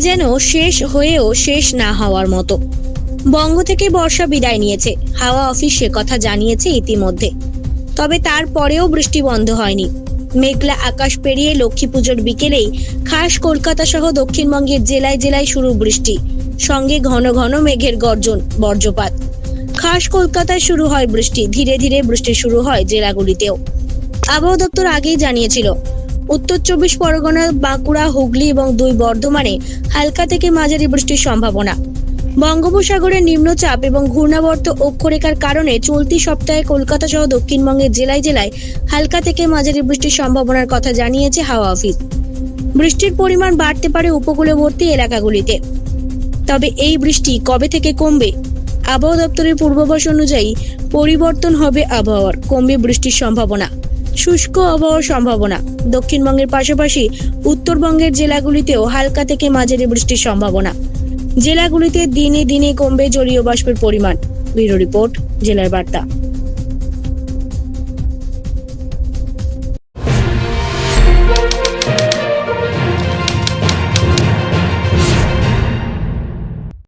যেন শেষ হয়েও শেষ না হওয়ার মতো। বঙ্গ থেকে বর্ষা বিদায় নিয়েছে। হাওয়া অফিস সে কথা জানিয়েছে ইতিমধ্যে। তবে তারপরেও বৃষ্টি বন্ধ হয়নি। মেঘলা আকাশ পেরিয়ে লক্ষ্মী পুজোর বিকেলেই খাস কলকাতা সহ দক্ষিণবঙ্গের জেলায় জেলায় শুরু বৃষ্টি। সঙ্গে ঘন ঘন মেঘের গর্জন বর্জ্যপাত খাস কলকাতায় শুরু হয় বৃষ্টি। ধীরে ধীরে বৃষ্টি শুরু হয় জেলাগুলিতেও। আবহাওয়া দপ্তর আগেই জানিয়েছিল উত্তর চব্বিশ পরগনা, বাঁকুড়া, হুগলি এবং দুই বর্ধমানে হালকা থেকে মাঝারি বৃষ্টির সম্ভাবনা। বঙ্গোপসাগরের নিম্নচাপ এবং ঘূর্ণাবর্ত অক্ষরেখার কারণে চলতি সপ্তাহে কলকাতা সহ দক্ষিণবঙ্গের জেলায় জেলায় হালকা থেকে মাঝারি বৃষ্টির সম্ভাবনার কথা জানিয়েছে হাওয়া অফিস। বৃষ্টির পরিমাণ বাড়তে পারে উপকূলবর্তী এলাকাগুলিতে। তবে এই বৃষ্টি কবে থেকে কমবে? আবহাওয়া দপ্তরের পূর্বাভাস অনুযায়ী পরিবর্তন হবে আবহাওয়ার, কমবে বৃষ্টির সম্ভাবনা। শুষ্ক আবহাওয়ার সম্ভাবনা। দক্ষিণবঙ্গের পাশাপাশি উত্তরবঙ্গের জেলাগুলিতেও হালকা থেকে মাঝারি বৃষ্টির সম্ভাবনা। জেলাগুলিতে দিনে দিনে কমবে জলীয় বাষ্পের পরিমাণ। ব্যুরো রিপোর্ট, জেলার বার্তা।